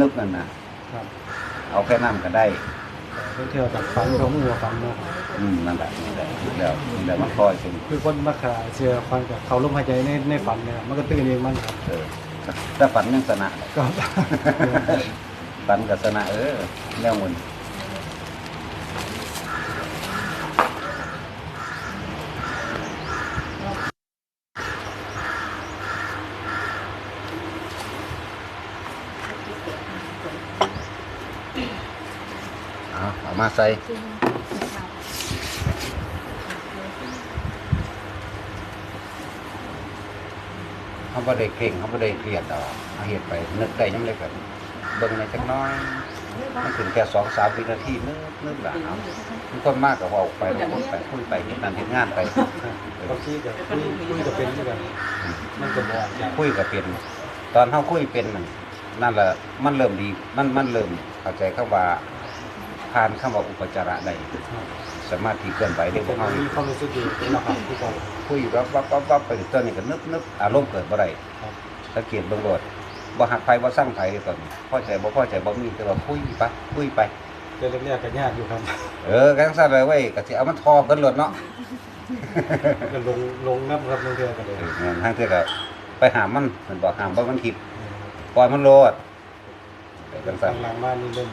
นึบๆนั่นนะครับเอาแค่นั้นก็ได้เที่ยวจากฝันเขาไม่หัวฝันเนาะอืมนั่นแหละนี่แหละนี่แหละนี่แหละมันคอยเป็นคือคนมาขาเชื่อฟันกับเขาลมหายใจในในฝันเนี่ยมันก็ตื่นเองมันครับเออถ้าฝันยังสนะก็ฝันกับสนะเออแนวมัน อาเอามาใส่เขาบ่ได้เก่งเขาบ่ได้เครียดดอกเอาเฮ็ดไปนึกได้ยังเลยกันเบิ่งในจักหน้อยมันถึงแค่สองสามวินาทีนึกนึกหละเอามันคนมากก็เว้าไปแล้วคนไปคุยไปเฮ็ดนั่นเฮ็ดงานไปเออบางทีก็คุยคุยกับเป็นด้วยกันมันก็บอกอย่างคุยก็เป็น ตอนเฮาคุยเป็นนั่นนั่นแหละมันเริ่มดีมันมันเริ่มเข้าใจคำว่า ผ่านคำว่าอุปจาระได้สามารถที่เคลื่อนไหวได้เป็บ่นเฮามีความรู้สึกดีเป็นนะครับที่เขาคุยวับวับวับวับไปตอนนี้ก็นึกนึกอารมณ์เกิดบ่ได้ครับสังเกตเบิ่งโลดบ่หักไผบ่สร้างไผเลยตอนนี้พอใจบ่พอใจบ่มีแต่ว่าคุยไปคุยไปเจอแรกๆก็ยากอยู่ครับ เออกันซั่นเลยเว้ยก็สิเอามันทอเพิ่นโลดเนาะก็ลงลงนับครับลงเทือกันเลยเออแม่นทางเทื่อก็ไปหามมันมันบอกหามบ่มันคิดปล่อยมันโลดเออกันซั่นหลังๆบ้านนี่เริ่ม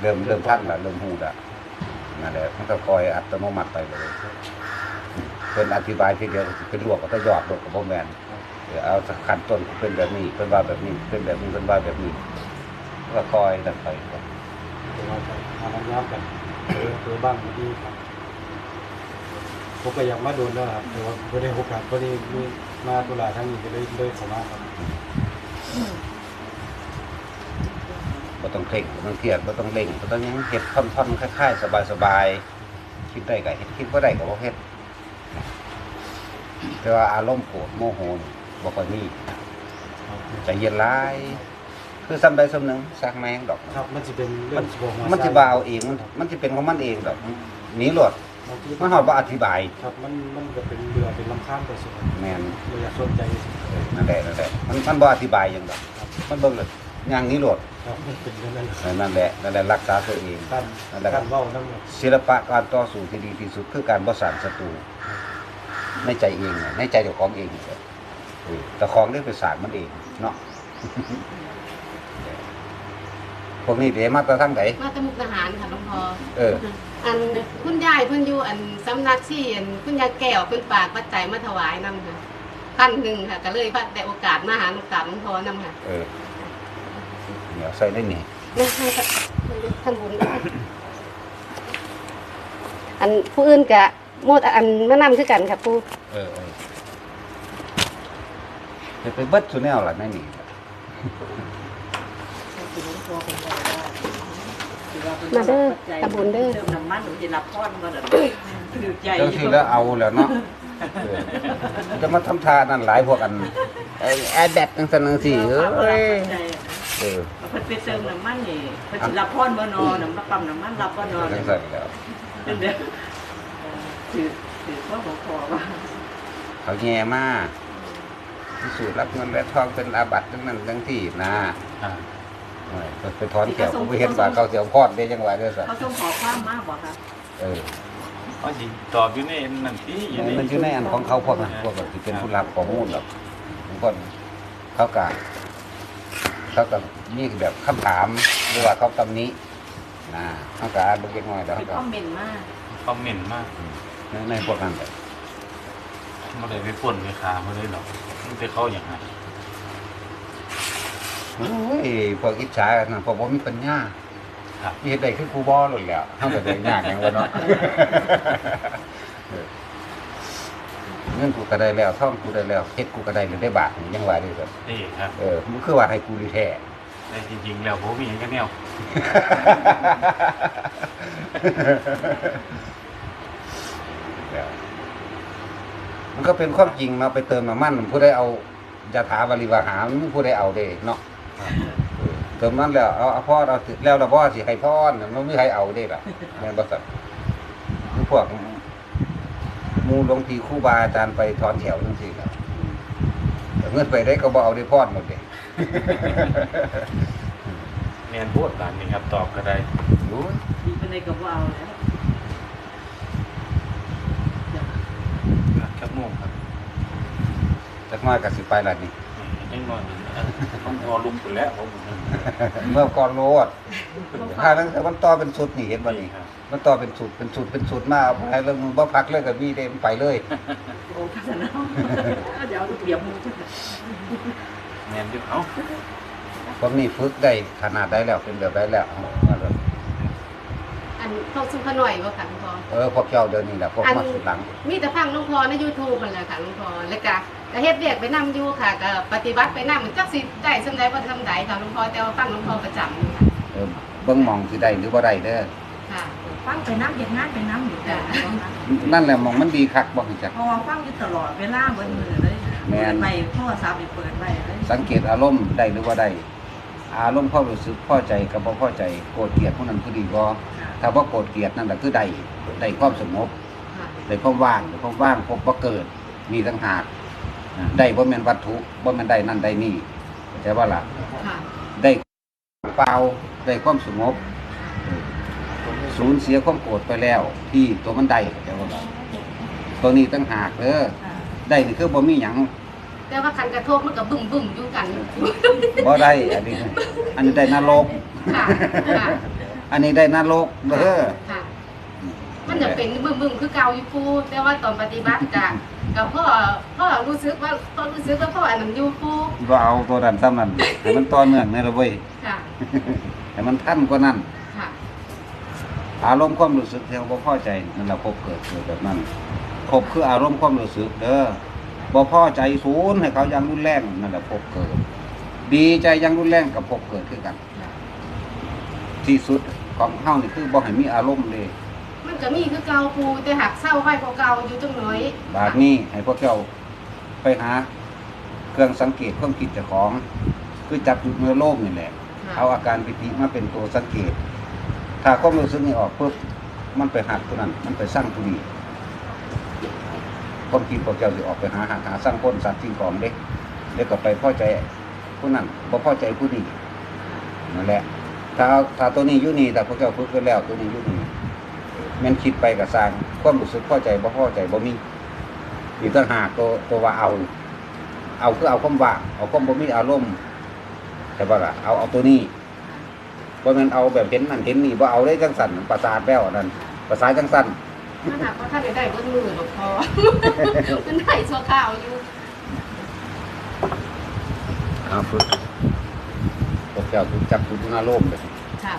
เริ่มเริ่มทันละเริ่มฮู้ละนั่นแหละมันก็คอยอัตโนมัติไปเลยเพิ่นอธิบายทีเดียวเป็นรวบก็ต้องยอดรวบก็บ่แมนเออเอาสักขั้นต้นเป็นแบบนี้เพิ่นว่าแบบนี้เป็นแบบนี้เพิ่นว่าแบบนี้ก็คอยนั่นไปครับเดี๋ยวเราจะมาทำงากันเออบ้างดีครับผมก็อยากมาโดนแล้วครับแต่ว่าไม่ได้โอกาสพอดีมีมาตุลาทั้งนี้ก็เลยเลยสมาครับ บ่ต้องเคร่งบ่ต้องเครียดบ่ต้องเร่งบ่ต้องหยังเฮ็ดท่อนๆคล้ายๆสบายๆคิดได้ก็เฮ็ดคิดบ่ได้ก็บ่เฮ็ดแต่ว่าอารมณ์โกรธโมโหนี่บ่ค่อยมีใจเย็นหลายคือซ้ำใดซ้ำหนึงซักแมงดอกครับ มันจะเป็นเรื่มัอนงสิบอกามันสิบ่าเอาเองมันมันสิเป็นของมันเองดอกหนีโลดบางทีมันฮอดบ่อธิบายครับมันมันก็เป็นเรือเป็นลำคาญไปสุดแม่นเราอยากสนใจสุดเออนั่นแหละนั่นแหละมันมันบ่อธิบายหยังดอกมันเบิ่งเลยอ ย่างนี้โลดครับมันเป็นเรื่องนั้นเออนั่นแหละนั่นแหละรักษาตัวเองการนั่นแหละการเว้านั่นแหละศิลปะการต่อสู้ที่ดีที่สุดคือการบ่สร้างศัตรูในใจเองน่ะในใจเจ้าของเองนี่แหละเออแต่ของได้ไปสร้างมันเองเนาะ พวกนี้เดี๋ยวมาแตะทั้งไหน มาตะมุกทหารค่ะหลวงพ่อเออ อันคุณยายเพิ่นอยู่อันสำนักที่อันคุณยายแก้วเพิ่นฝากปัจจัยมาถวายนำค่ะพันหนึ่งค่ะ ก็เลยพัดแต่โอกาสมาหาหลวงตาหลวงพ่อนำค่ะ เออ เดี๋ยวใส่ได้นี่นะให้ท่านบุญอันผู้อื่นกะโมดอันมานำคือกันค่ะผู้เออเออจะไปเบิดสุแนวล่ะแม่นี่มาเด้อตะบุญเด้อเติมน้ำมันหนูจะรับพรบ่ล่ะถือใจเจ้าที่แล้วเอาแล้วเนาะเออจะมาทำทานั่นหลายพวกอันไอ้แอดแบตจังซั่นจังซี่เอ้ย เออเพิ่นไปเติมน้ำมันนี่เพิ่นสิรับพรบ่นอน้ำปั๊มน้ำมันรับบ่นอจังซั่นแล้วเด้อถือถือพ่อบอกพอว่าเขาแย่มากพิสูจน์รับเงินและทองเป็นอาบัติทั้งนั้นทั้งที่นะโอ้ยไปถอนแก้วเขาไปเห็นว่าเขาเสียวพอดได้ยังไงเด้อสิเขาส่งขอความมาบ่คะเออเขาสิตอบอยู่ในนั่นที่อยู่ในมันอยู่ในอันของเขาพวกนั้นพวกแบบที่เป็นผู้รับข้อมูลแบบบางคนเขากะ เขาก็มีแบบคำถามหรือว่าเขาตำหนี้นะเขากะอ่านเล็กน้อยแล้วเป็เขานก็คอมเมนต์มาคอมเมนต์มากในในพวกนั้นแหละบ่ได้ไปป่นไปขาบ่ได้หรอกมันแต่เขาอย่างนั้นโอ้ยพวกอิจฉากันนะพวกผมมีปัญญาครับมีเฮ็ดได้คือครูบอหลุดแล้วเขาก็ได้ยากอย่างว่าเนาะเออ เงินกูก็ได้แล้วท่องกูได้แล้วเฮ็ดกูก็ได้เลยได้บาทนี่ยังว่าได้แบบนี่ครับเออมันคือว่าให้กูดีแท้แต่จริงๆแล้วผมมีหยังกันแนวแล้วมันก็เป็นความจริงเนาะไปเติมน้ำมันผู้ใดเอายาถาวริวหามันผู้ใดเอาเด้เนาะเออเติมนั้นแล้วเอาเอาพ่อเอาถึงแล้วเราพ่อสิให้พ่อน่ะมันไม่มีใครเอาได้ล่ะแม่นบ่สัตว์คือพวกห มูหลวงพี่ครูบาอาจารย์ไปถอนแถวจังซี่แหล้วเงินไปได้ก็บ่เอาได้พอดหมดเด้ม่นพูดกันนี่ครับ ตอบก็ได้โอ้ยดีเป็นในกับว่าเอาแล้วครับครับโมงครับจักหน้อยก็สิไปละนี่ยังนอนอยู่ นะต้องพอลุกไปแล้วผมเมื่อก่อนโลดถ้านั้นแต่มันต่อเป็นสุดนี่เห็นบ่นี่ครับมันต่อเป็นสุดเป็นสุดเป็นสุดมาเอาไปแล้วมึงบ่พักเลยก็มีเด้มันไปเลยโอ้พัฒนาเดี๋ยวเปรียบมือแม่นอยู่เอ้า พวกนี้ฝึกได้ขนาดได้แล้วเป็นแบบได้แล้วเอามาเลย อันพวกซุปขะหน่อยบ่ค่ะหลวงพ่อ เออพวกเจ้าเดินนี่แหละพวกมาสุดหลัง มีแต่ฟังหลวงพ่อใน YouTube นั่นแหละค่ะหลวงพ่อแล้วก็ก็เฮ็ดเวียกไปนํอยู่ค่ะก็ปฏิบัติไปนํจักสิได้สำใดบ่ทำใดค่ะหลวงพ่อแต่ว่าฟังหลวงพ่อประจำอยู่ค่ะเออเบิ่งหมองสิได้หรือบ่ได้เด้อค่ะ ฟังไปน้ำเย็นงานไปน้ำอยู่แต่นั่นแหละหมองมันดีคักบ่ฮู้จัก เพราะว่าฟังอยู่ตลอดเวลาเบิดมือเลยแม่นเปิดไปโทรศัพท์นี่เปิดไปเลยสังเกตอารมณ์ได้หรือว่าได้อารมณ์ความรู้สึกพอใจกับบ่พอใจโกรธเกลียดผู้นั้นผู้นี้บ่ ถ้าบ่โกรธเกลียดนั่นแหละคือได้ได้ความสงบค่ะได้ความว่างได้ความว่างพบบ่เกิดมีต่างหากได้บ่แม่นวัตถุบ่แม่นได้นั่นได้นี่เข้าใจว่าล่ะค่ะได้เปล่าได้ความสงบสูญเสียความโกรธไปแล้ว ที่ตัวมันได้เข้าใจว่าล่ะตัวนี้ต่างหากเด้อได้นี่คือบ่มีหยังแต่ว่าคันกระทบมันก็บึ้มบึ้มๆอยู่กันบ่ได้อันนี้อันนี้ได้นรกค่ะค่ะ อันนี้ได้นรกเด้อค่ะ มันจะเป็นบึ้มบึ้มๆคือเก่าอยู่ปูแต่ว่าตอนปฏิบัติกะกับพ่อพ่อรู้สึกว่าพ่อรู้สึกว่าพ่ออันนั้นอยู่ปูบ่เอาตัวนั้นซ้ำนั้นให้มันต่อเนื่องในระเว้ยค่ะให้มันทันกว่านั้นค่ะอารมณ์ความรู้สึกที่เราบ่พอใจนั่นแหละพบเกิดเกิดแบบนั้นพบคืออารมณ์ความรู้สึกเด้อบ่พอใจศูนย์ให้เขาอยังรุนแรงนั่นแหละพบเกิด ดีใจอยังรุนแรงกับพบเกิดคือกัน ที่สุด ของเฮานี่คือบ่ให้มีอารมณ์เลยมันก็มีคือเก่าปูแต่หักเศร้าไว้กว่าเก่าอยู่จังน้อยบาดนี้ให้พวกเจ้าไปหา เครื่องสังเกตความคิดเจ้าของ คือจับจุดเนื้อโลมนี่แหละค่ะเอาอาการปิติมาเป็นตัวสังเกต ถ้าความรู้สึกนี้ออกปุ๊บมันไปหักตัวนั้น มันไปสร้างตัวนี้ความคิดพวกเจ้าจะออกไปหาหาหาสร้างคนสัตว์สิ่งของเด็กเด็กก็ไปพอใจผู้นั้นบ่พอใจผู้นี้นั่นแหละ ถ้าเอาถ้าตัวนี้อยู่นี่แต่พวกเจ้าฝึกไปแล้วตัวนี้อยู่นี่แมันคิดไปกับสร้างความรู้สึกพอใจบ่พอใจบ่มีอีกต่างหากตัวตัวว่าเอา เอาคือเอาความว่างเอาความบ่มีอารมณ์แต่ว่าล่ะเอาเอาตัวนี้บ่แม่นเอาแบบเห็นนั่นเห็นนี่บ่เอาได้จังสั่นประสาทแป้วอันนั่นประสาทจังสั่นถ้าหากว่าท่านได้ได้เบิ้มือหลวงพ่อมันได้ชั่วข้าวอยู่เอาฝึกพวก เจ้าฝึกจับจุดอารมณ์เลยค่ะ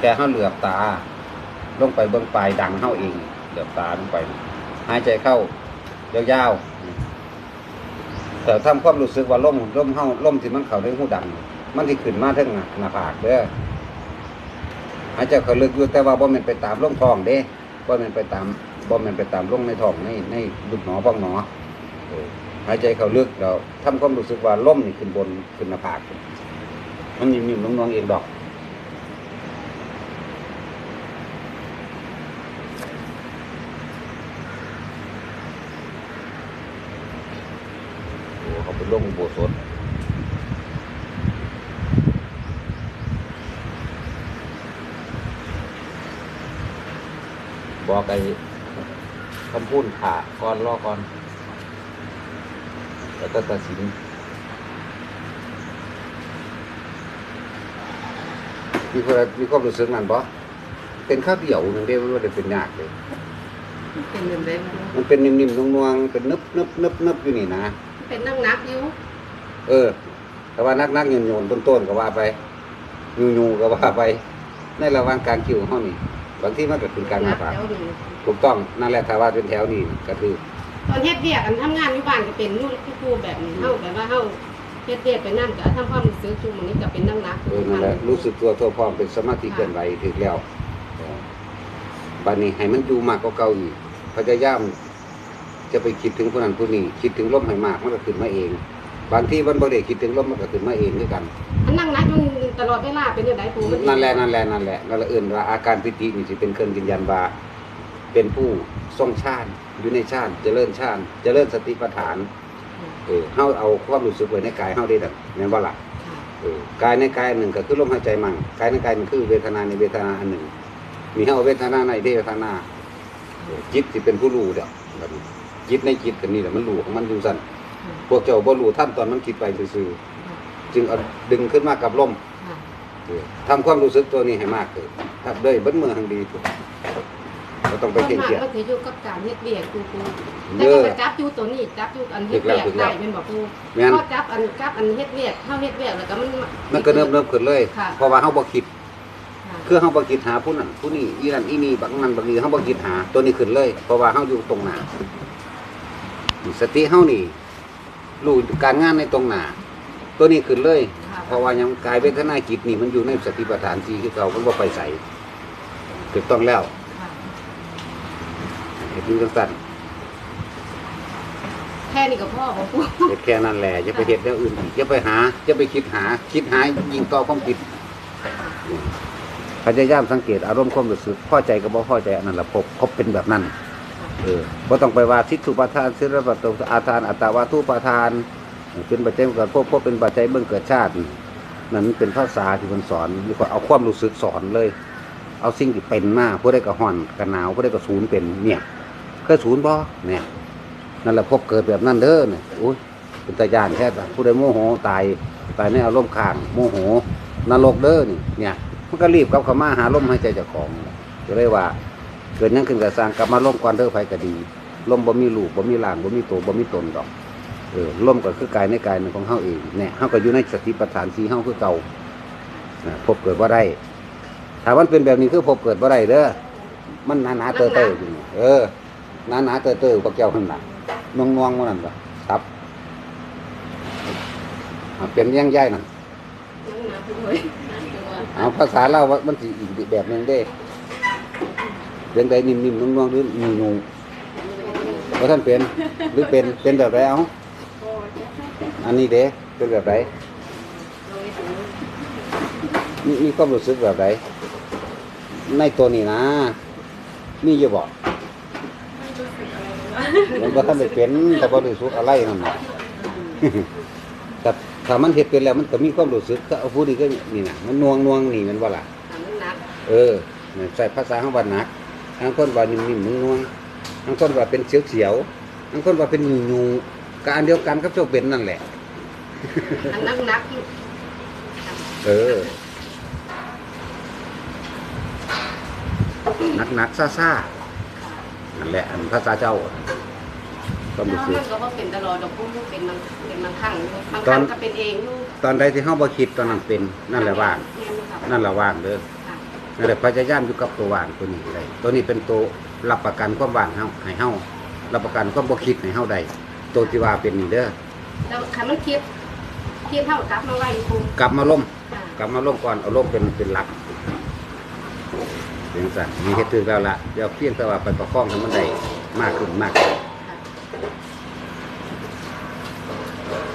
แต่เฮาเหลือบตา ลงไปเบิ่งปลายดังเฮาเอง เหลือบตาลงไป หายใจเข้ายาวๆแต่ทำความรู้สึกว่าลมลมเฮาลมที่มันเข้าในหูดัง มันสิขึ้นมาถึงหน้าผากเด้อหายใจเข้าลึกอยู่แต่ว่าบ่แม่นไปตามลมท้องเด้บ่แม่นไปตามบ่แม่นไปตามลมในท้องในในลึกหนอบ้องหนอเออ หายใจเข้าลึกแล้วทำความรู้สึกว่าลมนี่ขึ้นบนขึ้นหน้าผากมันนิ่มๆน้องๆเองดอกโอ้เขาเป็นโรคอุโบสถบอกไอ้คำพูดขาก่อนรอก่อน แล้วก็ตัดสินมีคนมีความรู้สึกนั่นปะเป็นข้าวเดี่ยวหนึ่งเดียวมันไม่ได้เป็นยากเลย เป็นเงินได้ไหมมันเป็นนิ่มๆนวลๆเป็นนึบนึบนึบนึบอยู่นี่นะ เป็นนักนักๆอยู่เออ แต่ว่านักนักๆโยนโยนต้นต้นๆก็ว่าไปยูยูๆก็ว่าไป ในระหว่างการคิวห้องนี่บางที่มันก็เป็นการหน้าผากแถวนี้ถูกต้องนั่นแหละถ้าว่าเป็นแถวนี้ก็คือ ตอนเฮ็ดเวียกกันทำงานอยู่บ้านก็เป็นนู่นคือปูแบบนี้เฮาแบบว่าเฮาเฮ็ดเวียกไปนั่นก็ทำความรู้สึกจุ่มอันนี้ก็เป็นนักนักๆเออนั่นแหละรู้สึกตัวทั่วพร้อมเป็นสมาธิเกินไหวถึงแล้วเออบัดนี้ให้มันอยู่มากกว่าเก่าอีกพยายามจะไปคิดถึงผู้นั้นผู้นี้คิดถึงลมให้มากมันก็ขึ้นมาเอง บางที่มันบ่ได้คิดถึงลมมันก็ขึ้นมาเองด้วยกันอันนั่งนักอยู่ตลอดเวลาเป็นจังไดปูมันั่นแหละนั่นแหละนั่นแหละนั่นแหละเอื่นว่าอาการปิตินี่สิเป็นเครื่องยืนยันว่าเป็นผู้ทรงฌาน อยู่ในฌานเจริญฌานเจริญสติปัฏฐานเออเฮาเอาความรู้สึกไว้ในกายเฮาได้ดังแม่นว่าล่ะค่ะเออกายในกายอันหนึ่งก็คือลมหายใจมั่งกายในกายหนึ่งคือเวทนาในเวทนาอันหนึ่ง มีเฮาเวทนาในเวทนาเออจิตที่เป็นผู้รู้เด้อบัดนี้จิตในจิตกันนี่แหละมันรู้ของมันอยู่สั่นพวกเจ้าบ่รู้ท่านตอนมันคิดไปซื่อๆจึงเอาดึงขึ้นมากับลมค่ะเออทำความรู้สึกตัวนี้ให้มากขึ้นทับด้วยเบิ้มือทางดีถูก ก็ต้องไปส่วนเข่งมากเกียจก็คืออยู่กับการเฮ็ดเวียกคือปูเยแต่อะก็ไปจับอยู่ตัวนี้จับอยู่อันเฮ็ดเวียกถึงแล้ได้วเป็นบ่ปูแม่นพอจับอันจับอันเฮ็ดเวียกเฮาเฮ็ดเวียกแล้วก็มันมันก็เริ่มเริ่มขึ้นเลยค่ะเพราะว่าเฮาบ่คิดค่ะคือเฮาบ่คิดหาผู้นั้นผู้นี้อีนั่นอีนี่บักนั้นบักนี้เฮาบ่คิดหาตัวนี้ขึ้นเลย เพราะว่าเฮาอยู่ตรงหน้าสติเฮานี่รู้การงานในตรงหน้าตัวนี้ขึ้นเลยค่ะเพราะว่ายังกายเวทนาจิตนี่มันอยู่ในสติปัฏฐานสี่คือเก่ามันบ่ไปใส่ถูกต้องแล้ว ค่ะเฮ็ดจังซั่นแค่นี้ก็พอบ่ปูเฮ็ดแค่นั้นแหละอย่าไปเฮ็ดอย่างอื่นอีกอย่าไปหาอย่าไปคิดหา คิดหายิ่งต่อความคิดพยายามสังเกตอารมณ์ความรู้สึกพอใจกับบ่พอใจอันนั้นละพบพบเป็นแบบนั้น เออบ่ต้องไปว่าทิฏฐุปทานศิลปะตอาทานอัตตาวาทุปทาน เป็นปัจจัยเกิดพบพบเป็นปัจจัยเบื้องเกิดชาตินั่นเป็นภาษาที่มันสอนมีคนเอาความรู้สึกสอนเลย เอาสิ่งที่เป็นมาผู้ได้ก็ห่อนก็หนาวผู้ได้ก็ศูนย์เป็นเนี่ย เคยศูนย์บ่เนี่ยนั่นแหละพบเกิดแบบนั้นเด้อเนี่ยอุ้ยเป็นตาญานแท้ละผู้ใดโมโหตายตายในอารมณ์ข้างโมโหนรกเด้อนี่เนี่ยมันก็รีบกลับเข้ามาหาลมหายใจเจ้าของก็เลยว่า เกิดหยังขึ้นกับสร้างกลับมาลมก่อนเด้อไผก็ดีลมบ่มีลูกบ่มีหลางบ่มีโตบ่มีตนดอกเออลมก็คือกายในกายหนึ่งของเฮาเองเนี่ยเฮาก็อยู่ในสติปัฏฐานสีเฮาคือเก่าพบเกิดบ่ได้ถ้ามันเป็นแบบนี้คือพบเกิดบ่ได้เด้อมันหนาๆเตอๆอยู่นี่เออ หนาๆเตอๆบ่แก้วข้างหลังนวงๆว่านั่นบ่ครับอ่าเป็นยังย่ายนั่นนั่งนะปูเอ้ยนั่งตัวเอาภาษาเราว่ามันสิอีกแบบหนึงเด้เรื่องใดนิ่มๆนุ่มๆหรือมีงูว่าท่านเป็นหรือเป็นเป็นแบบไรเอาอันนี้เด้เป็นแบบไรมีมีความรู้สึกแบบไรในตัวนี้นะนี่จะบอก มันว่าท่านได้เป็นแต่บ่รู้สึกอะไรนั่นน่ะแต่ถ้ามันเห็ดเป็นแล้วมันก็มีความรู้สึกก็เอาผู้นี้ก็นี่นะมันนวงนวงๆนี่แมันว่าล่ะถามมันหนักเออเนี่ยใส่ภาษาของวันหนักทั้งคนว่านิ่มๆนุ่งนวงๆทั้งคนว่าเป็นเสียวๆทั้งคนว่าเป็นหนูนูๆก็อันเดียวกันกับโจเป็นนั่นแหละอันนักนักๆอยู่เออหนักหนักๆซ่าซ่าๆ นั่นแหละอันภาษาเจ้าความแล้วรู้สึก มันก็บ่เป็นตลอดดอกปูเป็นมันเป็นบางครั้งอยู่บางตคอรั้นงก็เป็นเองอยู่ตอนใดที่เฮาบ่คิดตอนนั้นเป็นนั่นแหละว่าง แม่นครับนั่นแหละว่างเด้อค่ะนั่นแหละพยายามอยู่กับตัวว่างตัวนี้ได้ตัวนี้เป็นตัวรับประกันความว่างเฮาให้เฮารับประกันความบ่คิดให้เฮาได้ตัวที่ว่าเป็นนี่เด้อแล้วคันมันคิดคิดเท่ากลับมาไว้ปูกลับมาล่มค่ะกลับมาล่มก่อนเอาล่มเป็นเป็นหลัก เป็นสัตว์มีเฮ็ดถึงแล้วล่ะเดี๋ยวเพียงแต่ว่าไปประคองให้มันได้มากขึ้นมากขึ้นค่ะ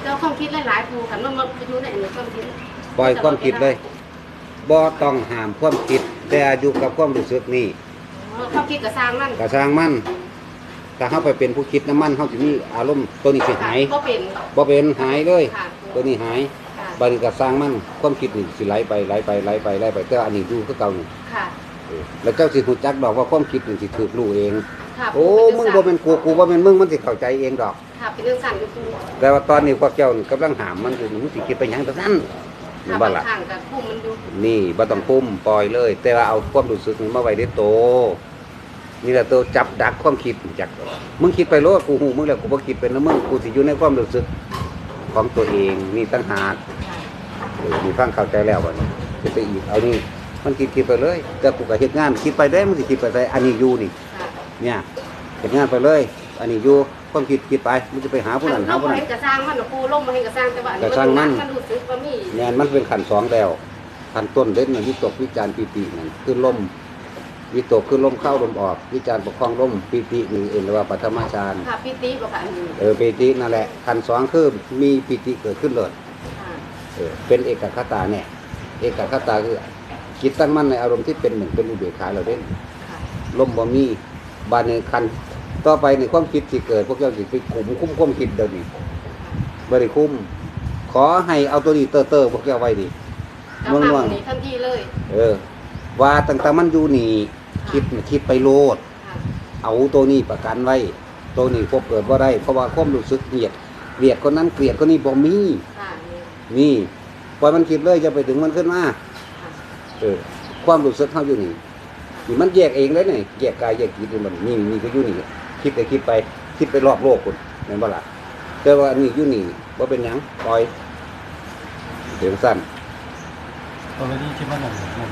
เจ้าความคิดหลายๆปูคันมันมาอยู่ในอันนี้ความคิดปล่อยความคิดเลยบ่ต้องห้ามความคิด แต่อยู่กับความรู้สึกนี่อ๋อความคิดก็สร้างมันกระสร้างมันถ้าเฮาไปเป็นผู้คิดน้ำมันเฮาสิมีอารมณ์ตัวนี้สิหายก็เป็นบ่เป็นหายเลยค่ะตัวนี้หายค่ะบานี้ก็สร้างมันความคิดนี่สิไหลไปไหลไปไหลไปไหลไปแต่อันนี้อยู่คือเก่านี่ค่ะเออ แล้วเจ้าสิฮู้จักดอกว่าความคิดนี่สิถูกรู้เอง ค่ะโอ้ มึงบ่แม่นกูกูบ่แม่นมึงมันสิเข้าใจเองดอก ค่ะเป็นเรื่องสั่นอยู่ปูแต่ว่าตอนนี้พวกเจ้านี่กำลังหามมันอยู่นี่มึงสิคิดไปหยังตัวนั้นนี่ค่ะบ่บางล่ะครั้งก็พุ่มมันอยู่นี่บ่ต้องปุ้มปล่อยเลย แต่ว่าเอาความรู้สึกนี่มาไว้ในโตวนี่แหละตัวจับดักความคิดจักมึงคิดไปโลดกูฮู้มึงแล้วกูบ่คิดเป็นนะมึงกูสิอยู่ในความรู้สึกของตัวเองนี่ตั้งหากค่ะเออมีฟังเข้าใจแล้ววันนี้จะไปอีกเอานี่ มันคิดคิดไปเลย แต่กูก็เฮ็ดงานคิดไปได้มันสิคิดไปได้อันนี้อยู่นี่ค่ะเนี่ยเฮ็ดงานไปเลย อันนี้อยู่ความคิดคิดไปมันจะไปหาผู้นั้นหาเราผู้บ่นั้นเห็นกระสร้างมันหรอกปูล่มมาเห็นกระสร้างแต่ว่าอันกระสร้างมันมันรู้สึกว่ามีงานมันเป็นขั้นสองแล้วขั้นต้นเด่นมันวิตกวิจารณ์ปีตินั่นคือลมวิตกคือลมเข้าลมออก วิจารณ์ปกครองลมปีตินี่เองเรียกว่าปัทมาฌานค่ะปิติบอกค่ะอันนี้เออปีตินั่นแหละขั้นสองคือมีปีติเกิดขึ้นเลยค่ะเออเป็นเอกคตาเนี่ยเอกคตาคือ จิตตั้งมั่นในอารมณ์ที่เป็นหนึ่งเป็นอุเบกขาเราเด่นค่ะลมบ่มีบานในคันต่อไปในความคิดที่เกิด พวกเจ้าสิไปคุมคุ้มความคิดเดี๋ยวนี้บริคุมคขอให้เอาตัวนี้เตอร์เตอร์พวกแกเอาไว้ดิกำลังนี้ทันทีเลย เออ ว่าตั้งแต่มันอยู่นี่คิดน่ะคิดไปโลดค่ะเอาตัวนี้ประกันไว้ ตัวนี้พบเกิดว่าได้ เพราะว่าความรู้สึกเกลียดเกลียดคนนั้นเกลียดคนนี้บ่มีค่ะนี่นี่ปล่อยมันคิดเลยจะไปถึงมันขึ้นมาค่ะ เออ ความรู้สึกเขาอยู่นี่นี่มันแยกเองเลยนี่แยกกายแยกจิตมันนี่นี่ก็อยู่นี่คิดไปคิดไป คิดไปรอบโลกคนแม่นบ่ล่ะแต่ว่าอันนี้อยู่นี่ว่าเป็นหยังปล่อยเสียงสั้นตอนนี้คิดว่านั่นนั่น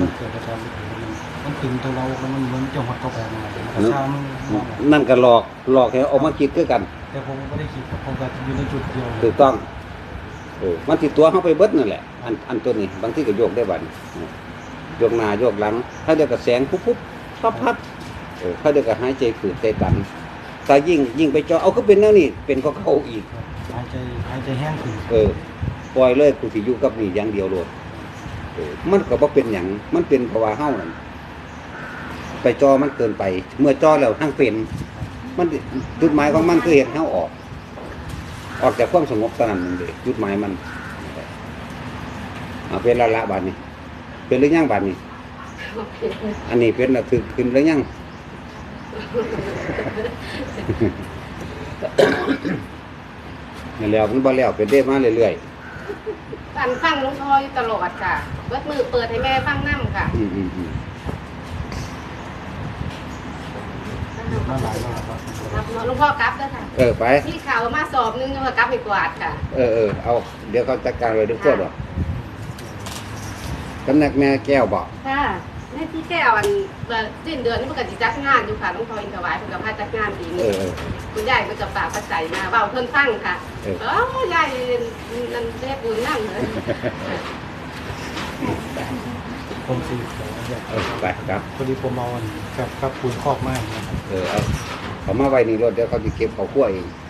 มันเกิดจากการที่มันมันตึงตัวเราแล้วมันเหมือนจะหดเข้าไปมันกระชามันมากนั่นก็หลอกหลอกให้ออกมาคิดคือกัน แต่ผมไม่ได้คิดผมก็อยู่ในจุดเดียวถูกต้องเออ มันติดตัวเข้าไปเบิดนั่นแหละ อันอันตัวนี้ บางที่ก็โยกได้บัดนี้โยกหน้าโยกหลัง ถ้าเดียวกับแสงปุ๊บปุ๊บปั๊บปั๊บเออถ้าเดียวกับหายใจขืดใจตันถ้ายิ่งยิ่งไปจอเอาก็เป็นแนวนี้เป็นก็เข้าอีกหายใจหายใจแห้งขึ้นเออปล่อยเลยกูสิอยู่กับนี่อย่างเดียวโลดเออมันก็บ่เป็นหยังมันเป็นเพราะว่าเฮานั่นไปจอมันเกินไป เมื่อจอแล้วทั้งเป็น มันจุดหมายของมันคือเห็นเฮาออก ออกจากความสงบตอนนั้นนั่นเองจุดหมายมันเอาเป็นละละบาดนี้ เป็นหรือยังบาดนี้ อันนี้เป็นละถึกขึ้นหรือยังนี่นแล้วมันบ่แล้วเป็นเด้มาเรื่อยฟังฟังหลวงพ่ออยู่ตลอดค่ะเบิดมือเปิดให้แม่ฟังน้ำค่ะๆอืมอืมอืม มาหลายรอบครับรับหลวงพ่อกลับแล้วค่ะเออไปพี่ข่าวมาสอบนึงว่ากลับไปกวาดค่ะ เออเออเอา เดี๋ยวเขาจัดการเลยทุกตัวหรอกตำหนักแม่แก้วบอกค่ะแม่ที่แก้วอันเปิดสิ้นเดือนนี่มันก็สิจัดงานอยู่ค่ะหลวงพ่ออินทวายเพิ่นก็พาจัดงานปีเอนี้ อเออ คุณยายก็จะฝากปัจจัยมาเบาเพิ่นฟังค่ะเออ เออยายนั่นเรียกบุญนั่งเลย ผมสี่สองอยากเออไปครับ พอดีผมเอาอันกับกับปูนคอกมากนะครับ เออเอาเขามาไว้นี่รถเดี๋ยวเขาจะเก็บเขาขั้วเองค